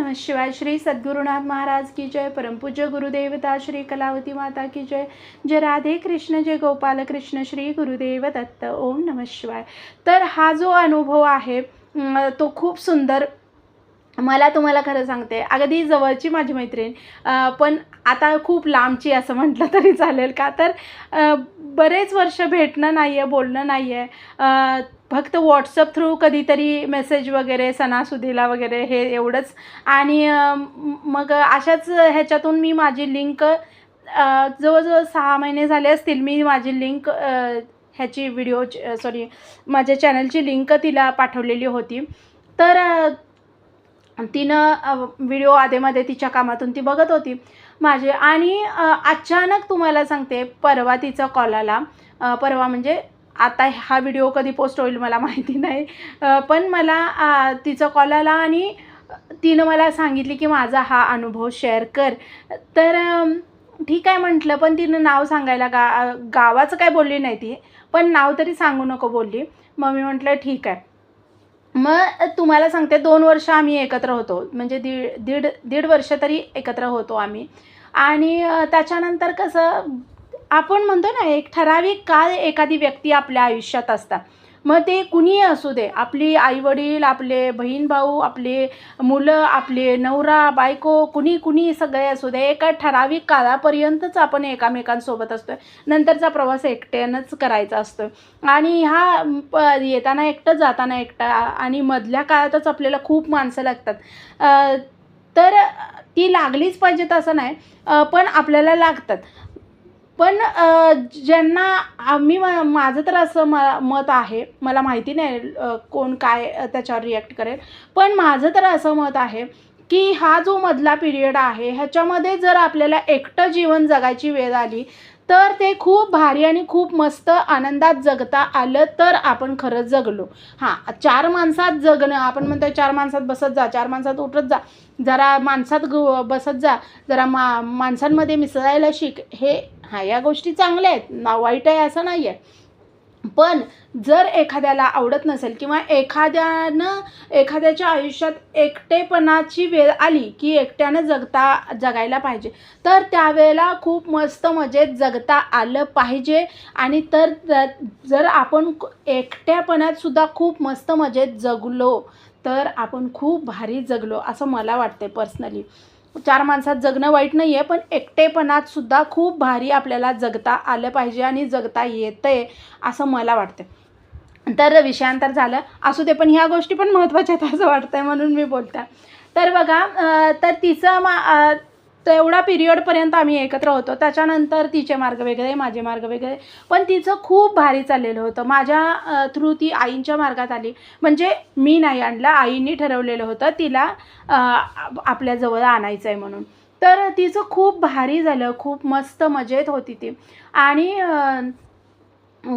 नमः शिवाय श्री सद्गुरुनाथ महाराज की जय परमपूज्य गुरुदेवता श्री कलावती माता की जय जय राधे कृष्ण जय गोपाल कृष्ण श्री गुरुदेव दत्त ओम नमः शिवाय. तर हा जो अनुभव आहे तो खूप सुंदर. मला तुम्हाला खरं सांगते अगदी जवळची माझी मैत्रीण पण आता खूप लांबची असं म्हटलं तरी चालेल का? तर बरेच वर्ष भेटणं नाही आहे बोलणं नाही आहे फक्त व्हॉट्सअप थ्रू कधीतरी मेसेज वगैरे सणासुदीला वगैरे हे एवढंच. आणि मग अशाच ह्याच्यातून मी माझी लिंक जवळजवळ सहा महिने झाले असतील मी माझी लिंक ह्याची व्हिडिओ सॉरी माझ्या चॅनलची लिंक तिला पाठवलेली होती. तर तिनं व्हिडिओ आधेमध्ये तिच्या कामातून ती बघत होती. माझे. आणि अचानक तुम्हाला सांगते परवा तिचा कॉल आला. परवा म्हणजे आता हा व्हिडिओ कधी पोस्ट होईल मला माहिती नाही. पण मला तिचा कॉल आला आणि तिनं मला सांगितली की माझा हा अनुभव शेअर कर. तर ठीक आहे म्हटलं पण तिनं नाव सांगायला गा गावाचं काय बोलली नाही ती. पण नाव तरी सांगू नको बोलली. मग मी म्हटलं ठीक आहे. मग तुम्हाला सांगते दोन वर्ष आम्ही एकत्र होतो. म्हणजे दीड दीड दीड वर्ष तरी एकत्र होतो आम्ही. आणि त्याच्यानंतर कसं आपण म्हणतो ना एक ठराविक काळ एखादी व्यक्ती आपल्या आयुष्यात असतात मग ते कुणीही असू दे. आपली आईवडील आपले बहीण भाऊ आपले मुलं आपले नवरा बायको कुणी कुणी सगळे असू दे. एका ठराविक काळापर्यंतच आपण एकामेकांसोबत असतो नंतरचा प्रवास एकट्यानंच करायचा असतो आणि हा प येताना एकटं जाताना एकटा आणि मधल्या काळातच आपल्याला खूप माणसं लागतात. तर ती लागलीच पाहिजेत असं नाही. पण आपल्याला लागतात. पण ज्यांना आम्ही मा- माझं तर असं म मत आहे मला माहिती नाही कोण काय त्याच्यावर रिॲक्ट करेल पण माझं तर असं मत आहे की हा जो मधला पिरियड आहे ह्याच्यामध्ये जर आपल्याला एकटं जीवन जगायची वेळ आली तर ते खूप भारी आणि खूप मस्त आनंदात जगता आलं तर आपण खरंच जगलो. हां चार माणसात जगणं आपण म्हणतो चार माणसात बसत जा चार माणसात उठत जा जरा माणसात बसत जा जरा मा माणसांमध्ये मिसळायला शिक हे हा या गोष्टी चांगल्या आहेत. ना वाईट आहे असं नाही आहे पण जर एखाद्याला आवडत नसेल किंवा एखाद्यानं एखाद्याच्या आयुष्यात एकटेपणाची वेळ आली की एकट्यानं जगता जगायला पाहिजे तर त्यावेळेला खूप मस्त मजेत जगता आलं पाहिजे. आणि तर जर आपण एकट्यापणात सुद्धा खूप मस्त मजेत जगलो तर आपण खूप भारी जगलो असं मला वाटते पर्सनली चार माणसात जगणं वाईट नाही आहे पण एकटेपणात सुद्धा खूप भारी आपल्याला जगता आलं पाहिजे आणि जगता येतं आहे असं मला वाटतं तर विषयांतर झालं. असू दे पण ह्या गोष्टी पण महत्त्वाच्या आहेत असं आहे म्हणून मी बोलते. तर बघा तर तिचं मा तेवढा पिरियडपर्यंत आम्ही एकत्र होतो. त्याच्यानंतर तिचे मार्ग वेगळे माझे मार्ग वेगळे. पण तिचं खूप भारी चाललेलं होतं. माझ्या थ्रू ती आईंच्या मार्गात आली. म्हणजे मी नाही आणलं आईंनी ठरवलेलं होतं तिला आपल्याजवळ आणायचं आहे म्हणून. तर तिचं खूप भारी झालं. खूप मस्त मजेत होती ती. आणि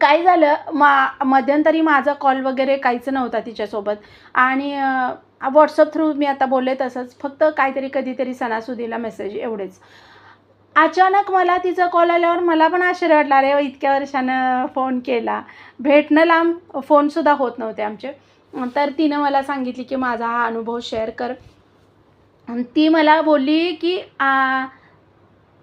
काय झालं मा मध्यंतरी माझा कॉल वगैरे काहीच नव्हता तिच्यासोबत. आणि व्हॉट्सअप थ्रू मी आता बोलले तसंच. फक्त काहीतरी कधीतरी सणासुदीला मेसेज एवढेच. अचानक मला तिचा कॉल आल्यावर मला पण आश्चर्य वाटलं. अरे इतक्या वर्षानं फोन केला. भेटणं लांब फोनसुद्धा होत नव्हते आमचे. तर तिनं मला सांगितली की माझा हा अनुभव शेअर कर. ती मला बोलली की आ,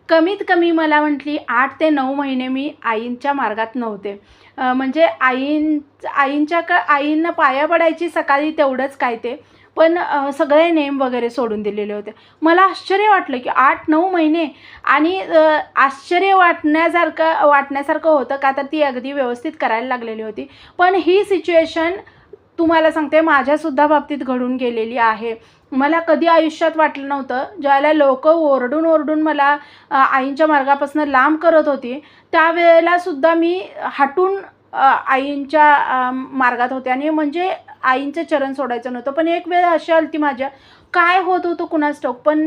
कमीत कमी मला म्हटली आठ ते नऊ महिने मी आईंच्या मार्गात नव्हते. म्हणजे आईं आईंच्या क आईंना पाया पडायची सकाळी तेवढंच काय ते. पण सगळे नेम वगैरे सोडून दिलेले होते. मला आश्चर्य वाटलं की आठ नऊ महिने आणि आश्चर्य वाटण्यासारखं वाटण्यासारखं होतं का तर ती अगदी व्यवस्थित करायला लागलेली होती. पण ही सिच्युएशन तुम्हाला सांगते माझ्यासुद्धा बाबतीत घडून गेलेली आहे. मला कधी आयुष्यात वाटलं नव्हतं. ज्याला लोक ओरडून ओरडून मला आईंच्या मार्गापासून लांब करत होती त्यावेळेलासुद्धा मी हटून आईंच्या मार्गात होते. आणि म्हणजे आईंचं चरण सोडायचं नव्हतं. पण एक वेळ अशी आली ती माझ्या काय होत होतं कुणास ठाऊक? पण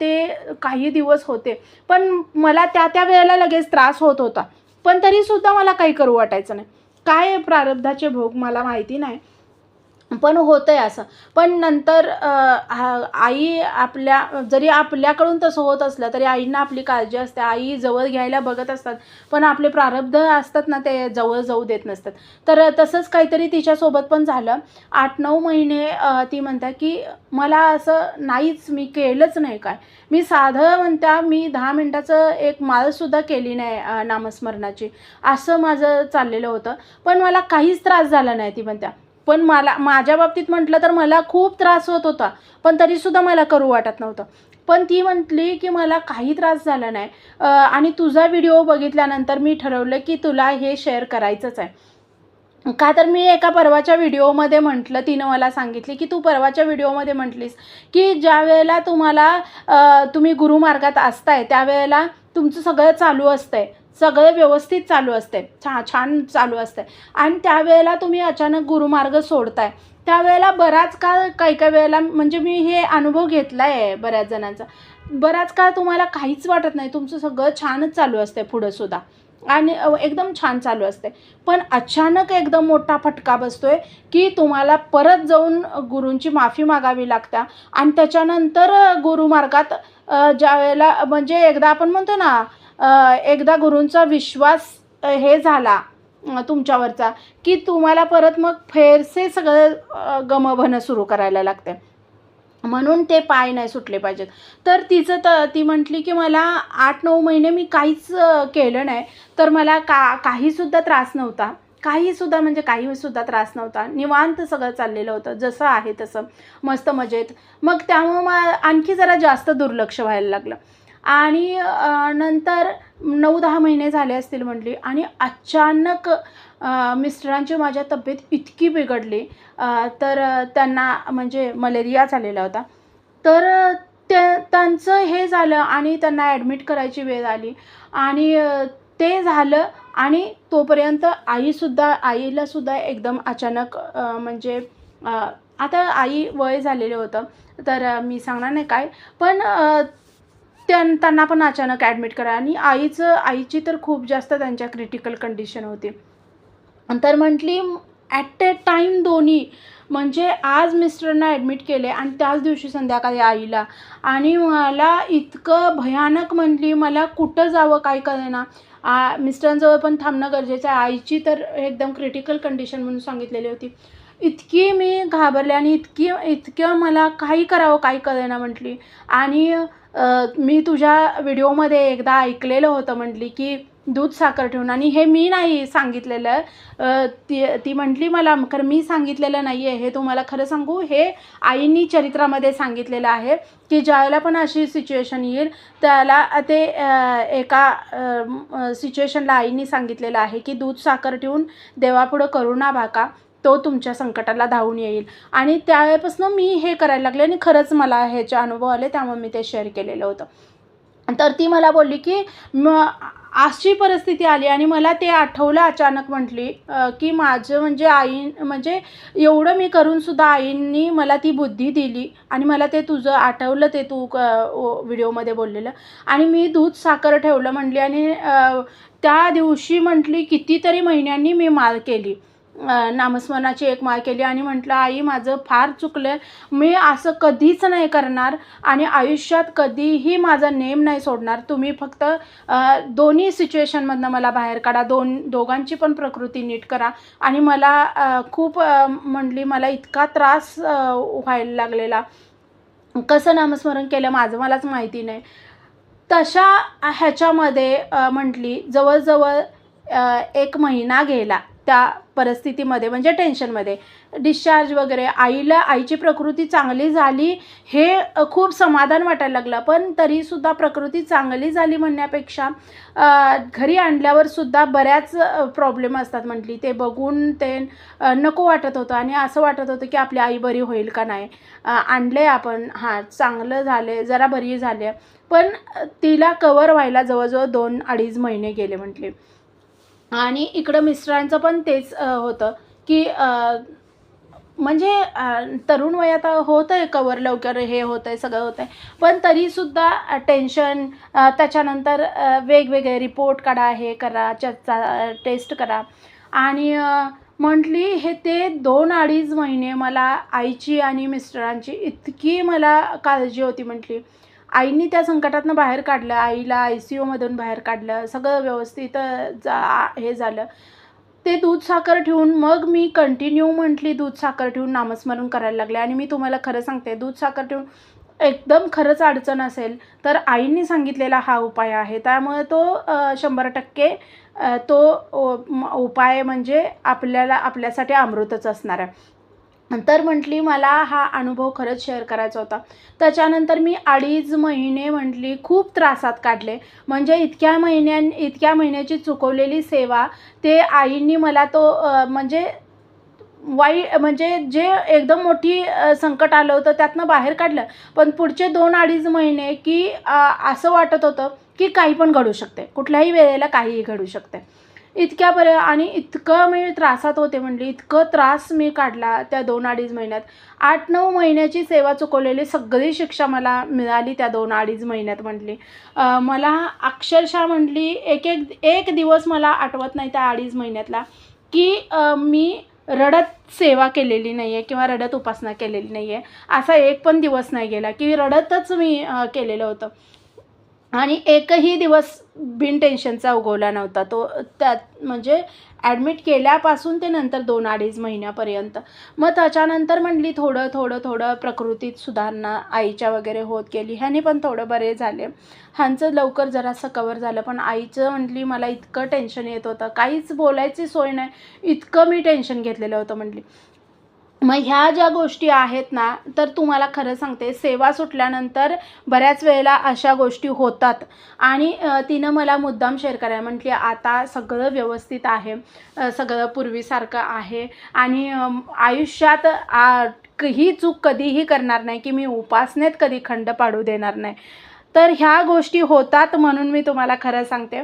ते काही दिवस होते. पण मला त्या त्या वेळेला लगेच त्रास होत होता. पण तरीसुद्धा मला काही करू वाटायचं नाही. काय प्रारब्धाचे भोग मला माहिती नाही. पण होतं आहे असं. पण नंतर आई आपल्या जरी आपल्याकडून तसं होत असलं तरी आईंना आपली काळजी असते. आई जवळ घ्यायला बघत असतात. पण आपले प्रारब्ध असतात ना ते जवळ जाऊ देत नसतात. तर तसंच काहीतरी तिच्यासोबत पण झालं. आठ नऊ महिने ती म्हणता की मला असं नाहीच मी केलंच नाही काय. मी साधं म्हणता मी दहा मिनटाचं एक माळसुद्धा केली नाही नामस्मरणाची. असं माझं चाललेलं होतं. पण मला काहीच त्रास झाला नाही ती म्हणत्या. पण मला माझ्या बाबतीत म्हटलं तर मला खूप त्रास होत होता पण तरीसुद्धा मला करू वाटत नव्हतं. पण ती म्हटली की मला काही त्रास झाला नाही. आणि तुझा व्हिडिओ बघितल्यानंतर मी ठरवलं की तुला हे शेअर करायचंच आहे. का तर मी एका परवाच्या व्हिडिओमध्ये म्हटलं तिनं मला सांगितली की तू परवाच्या व्हिडिओमध्ये म्हटलीस की ज्या वेळेला तुम्हाला तुम्ही गुरुमार्गात असताय त्यावेळेला तुमचं सगळं चालू असतंय. सगळं व्यवस्थित चालू असते. छा छान चालू असते. आणि त्यावेळेला तुम्ही अचानक गुरुमार्ग सोडताय. त्यावेळेला बराच काळ काही काही वेळेला म्हणजे मी हे अनुभव घेतला आहे बऱ्याच जणांचा. बराच काळ तुम्हाला काहीच वाटत नाही. तुमचं सगळं छानच चालू असते पुढंसुद्धा आणि एकदम छान चालू असते. पण अचानक एकदम मोठा फटका बसतोय की तुम्हाला परत जाऊन गुरूंची माफी मागावी लागत्या. आणि त्याच्यानंतर गुरुमार्गात ज्या वेळेला म्हणजे एकदा आपण म्हणतो ना एकदा गुरूंचा विश्वास हे झाला तुमच्यावरचा की तुम्हाला परत मग फेरसे सगळं अ, गमभणं सुरू करायला लागते म्हणून ते पाय नाही सुटले पाहिजेत. तर तिचं तर ती म्हटली की मला आठ नऊ महिने मी काहीच केलं नाही. तर मला का काहीसुद्धा त्रास नव्हता. काहीसुद्धा म्हणजे काहीसुद्धा त्रास नव्हता. निवांत सगळं चाललेलं होतं. जसं आहे तसं. मस्त मजेत. मग त्यामुळं मग आणखी जरा जास्त दुर्लक्ष व्हायला लागलं. आणि नंतर नऊ दहा महिने झाले असतील म्हटली आणि अचानक मिस्टरांची माझ्या तब्येत इतकी बिघडली तर त्यांना म्हणजे मलेरिया झालेला होता. तर त्या त्यांचं हे झालं आणि त्यांना ॲडमिट करायची वेळ आली आणि ते झालं आणि तोपर्यंत आईसुद्धा आईलासुद्धा एकदम अचानक म्हणजे आता आई वय झालेलं होतं तर मी सांगणार नाही काय पण त्यां त्यांना पण अचानक ॲडमिट करा. आणि आईचं आईची तर खूप जास्त त्यांच्या क्रिटिकल कंडिशन होती. तर म्हटली ॲट ए टाईम दोन्ही म्हणजे आज मिस्टरना ॲडमिट केले आणि त्याच दिवशी संध्याकाळी आईला. आणि मला इतकं भयानक म्हटली मला कुठं जावं काय करेना आ मिस्टरांजवळ पण थांबणं गरजेचं आहे. आईची तर एकदम क्रिटिकल कंडिशन म्हणून सांगितलेली होती. इतकी मी घाबरले आणि इतकी इतकं मला काही करावं काही कळेना म्हटली. आणि मी तुझ्या व्हिडिओमध्ये एकदा ऐकलेलं होतं म्हटली की दूध साखर ठेवून आणि हे मी नाही सांगितलेलं. ती ती म्हटली मला खरं मी सांगितलेलं नाही आहे हे तुम्हाला खरं सांगू हे आईंनी चरित्रामध्ये सांगितलेलं आहे की ज्यावेळेला पण अशी सिच्युएशन येईल त्याला ते एका सिच्युएशनला आईंनी सांगितलेलं आहे की दूध साखर ठेवून देवापुढं करू ना भाका तो तुमच्या संकटाला धावून येईल. आणि त्यावेळेपासून मी हे करायला लागले आणि खरंच मला ह्याचे अनुभव आले त्यामुळे मी ते शेअर केलेलं होतं. तर ती मला बोलली की म अशी परिस्थिती आली आणि मला ते आठवलं अचानक म्हटली की माझं म्हणजे आई म्हणजे एवढं मी करूनसुद्धा आईंनी मला ती बुद्धी दिली आणि मला ते तुझं आठवलं ते तू क व्हिडिओमध्ये बोललेलं. आणि मी दूध साखर ठेवलं म्हटली आणि त्या दिवशी म्हटली कितीतरी महिन्यांनी मी माल केली. नामस्मरणाची एक माळ केली आणि म्हटलं आई माझं फार चुकलं मी असं कधीच नाही करणार आणि आयुष्यात कधीही माझा नेम नाही सोडणार. तुम्ही फक्त दोन्ही सिच्युएशनमधनं मला बाहेर काढा. दोन दोघांची पण प्रकृती नीट करा. आणि मला खूप म्हणली म्हटली मला इतका त्रास व्हायला लागलेला. कसं नामस्मरण केलं माझं मलाच माहिती नाही. तशा ह्याच्यामध्ये म्हटली जवळजवळ एक महिना गेला त्या परिस्थितीमध्ये म्हणजे टेन्शनमध्ये. डिस्चार्ज वगैरे आईला आईची प्रकृती चांगली झाली हे खूप समाधान वाटायला लागलं. पण तरीसुद्धा प्रकृती चांगली झाली म्हणण्यापेक्षा घरी आणल्यावर सुद्धा बऱ्याच प्रॉब्लेम असतात म्हटली. ते बघून ते नको वाटत होतं. आणि असं वाटत होतं की आपली आई बरी होईल का नाही. आणलं आणले आपण. हां चांगलं झाले जरा बरी झाले पण तिला कवर व्हायला जवळजवळ दोन अडीच महिने गेले म्हटले. आणि इकडं मिस्टरांचं पण तेच होतं की म्हणजे तरुण वयात होतं आहे कवर लवकर हे होतं आहे सगळं होतं आहे पण तरीसुद्धा टेन्शन त्याच्यानंतर वेगवेगळे रिपोर्ट काढा हे करा चर्चा टेस्ट करा. आणि म्हटली हे ते दोन अडीच महिने मला आईची आणि मिस्टरांची इतकी मला काळजी होती म्हटली. आईनी त्या संकटातनं बाहेर काढलं आईला आय सी यूमधून बाहेर काढलं सगळं व्यवस्थित जा हे झालं. ते दूध साखर ठेवून मग मी कंटिन्यू म्हटली दूध साखर ठेवून नामस्मरण करायला लागले. आणि मी तुम्हाला खरं सांगते दूध साखर ठेवून एकदम खरंच अडचण असेल तर आईंनी सांगितलेला हा उपाय आहे. त्यामुळे तो शंभर टक्के तो उपाय म्हणजे आपल्याला आपल्यासाठी अमृतच असणार आहे. तर म्हटली मला हा अनुभव खरंच शेअर करायचा होता. त्याच्यानंतर मी अडीच महिने म्हटली खूप त्रासात काढले. म्हणजे इतक्या महिन्यां इतक्या महिन्याची चुकवलेली सेवा ते आईंनी मला तो म्हणजे वाईट म्हणजे जे एकदम मोठी संकट आलं होतं त्यातनं बाहेर काढलं. पण पुढचे दोन अडीच महिने की असं वाटत होतं की काही पण घडू शकते. कुठल्याही वेळेला काहीही घडू शकते. इतक्यापर्यंत आणि इतकं मी त्रासात होते म्हणली इतकं त्रास मी काढला त्या दोन अडीच महिन्यात. आठ नऊ महिन्याची सेवा चुकवलेली सगळी शिक्षा मला मिळाली त्या दोन अडीच महिन्यात म्हटली. मला अक्षरशः म्हटली एक एक एक दिवस मला आठवत नाही त्या अडीच महिन्यातला की मी रडत सेवा केलेली नाही आहे किंवा रडत उपासना केलेली नाही आहे असा एक पण दिवस नाही गेला की रडतच मी केलेलं होतं. आणि एकही दिवस बिन टेन्शनचा उगवला नव्हता. तो त्यात म्हणजे ॲडमिट केल्यापासून ते नंतर दोन अडीच महिन्यापर्यंत. मग त्याच्यानंतर म्हटली थोडं थोडं थोडं प्रकृतीत सुधारणा आईच्या वगैरे होत गेली. ह्याने पण थोडं बरे झाले. ह्यांचं लवकर जरासं कवर झालं. पण आईचं म्हटली मला इतकं टेन्शन येत होतं. काहीच बोलायची सोय नाही. इतकं मी टेन्शन घेतलेलं होतं म्हटली मग ह्या ज्या गोष्टी आहेत ना तर तुम्हाला खरं सांगते सेवा सुटल्यानंतर बऱ्याच वेळेला अशा गोष्टी होतात. आणि तिनं मला मुद्दाम शेअर करायला म्हटली आता सगळं व्यवस्थित आहे सगळं पूर्वीसारखं आहे आणि आयुष्यात आ, ही चूक कधीही करणार नाही की मी उपासनेत कधी खंड पाडू देणार नाही. तर ह्या गोष्टी होतात म्हणून मी तुम्हाला खरं सांगते.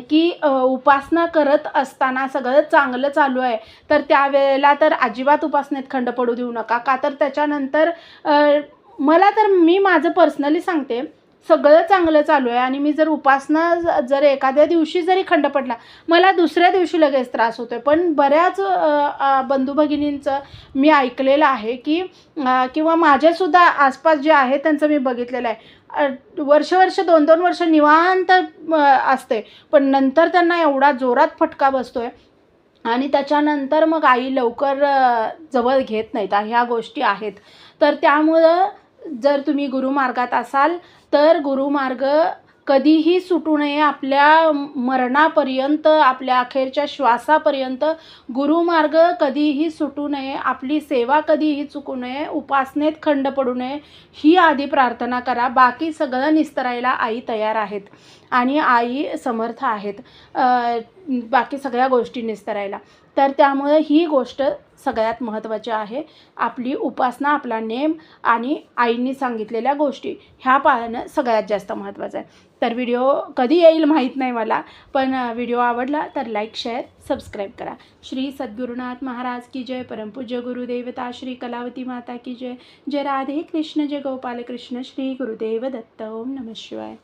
की उपासना करत असताना सगळं चांगलं चालू आहे. तर त्यावेळेला तर अजिबात उपासनेत खंड पडू देऊ नका. का तर त्याच्यानंतर मला तर मी माझं पर्सनली सांगते सगळं चांगलं चालू आहे. आणि मी जर उपासना ज- जर एखाद्या दिवशी जरी खंड पडला मला दुसऱ्या दिवशी लगेच त्रास होतो आहे पण बऱ्याच बंधू भगिनींचं मी ऐकलेलं आहे की किंवा माझ्यासुद्धा आसपास जे आहे त्यांचं मी बघितलेलं आहे. वर्ष वर्ष दोन दोन वर्ष निवांत असते. पण नंतर त्यांना एवढा जोरात फटका बसतो आहे आणि त्याच्यानंतर मग आई लवकर जवळ घेत नाहीत. ह्या गोष्टी आहेत. तर त्यामुळं जर तुम्ही गुरुमार्गात असाल तर गुरुमार्ग कधीही सुटू नये. आपल्या मरणापर्यंत आपल्या अखेरच्या श्वासापर्यंत गुरुमार्ग कधीही सुटू नये. आपली सेवा कधीही चुकू नये. उपासनेत खंड पडू नये. ही आधी प्रार्थना करा. बाकी सगळं निस्तरायला आई तयार आहेत आणि आई समर्थ आहेत. बाकी सगळ्या गोष्टी निस्तरायला. तर त्यामुळे ही गोष्ट सगळ्यात महत्त्वाचे आहे. आपली उपासना आपला नेम आणि आईंनी सांगितलेल्या गोष्टी ह्या पाळणं सगळ्यात जास्त महत्त्वाचं आहे. तर व्हिडिओ कधी येईल माहीत नाही मला पण व्हिडिओ आवडला तर लाईक शेअर सबस्क्राईब करा. श्री सद्गुरुनाथ महाराज की जय. परमपूज्य गुरुदेवता श्री कलावती माता की जय. जय राधे कृष्ण जय गोपाल कृष्ण श्री गुरुदेव दत्त ओम नमः शिवाय.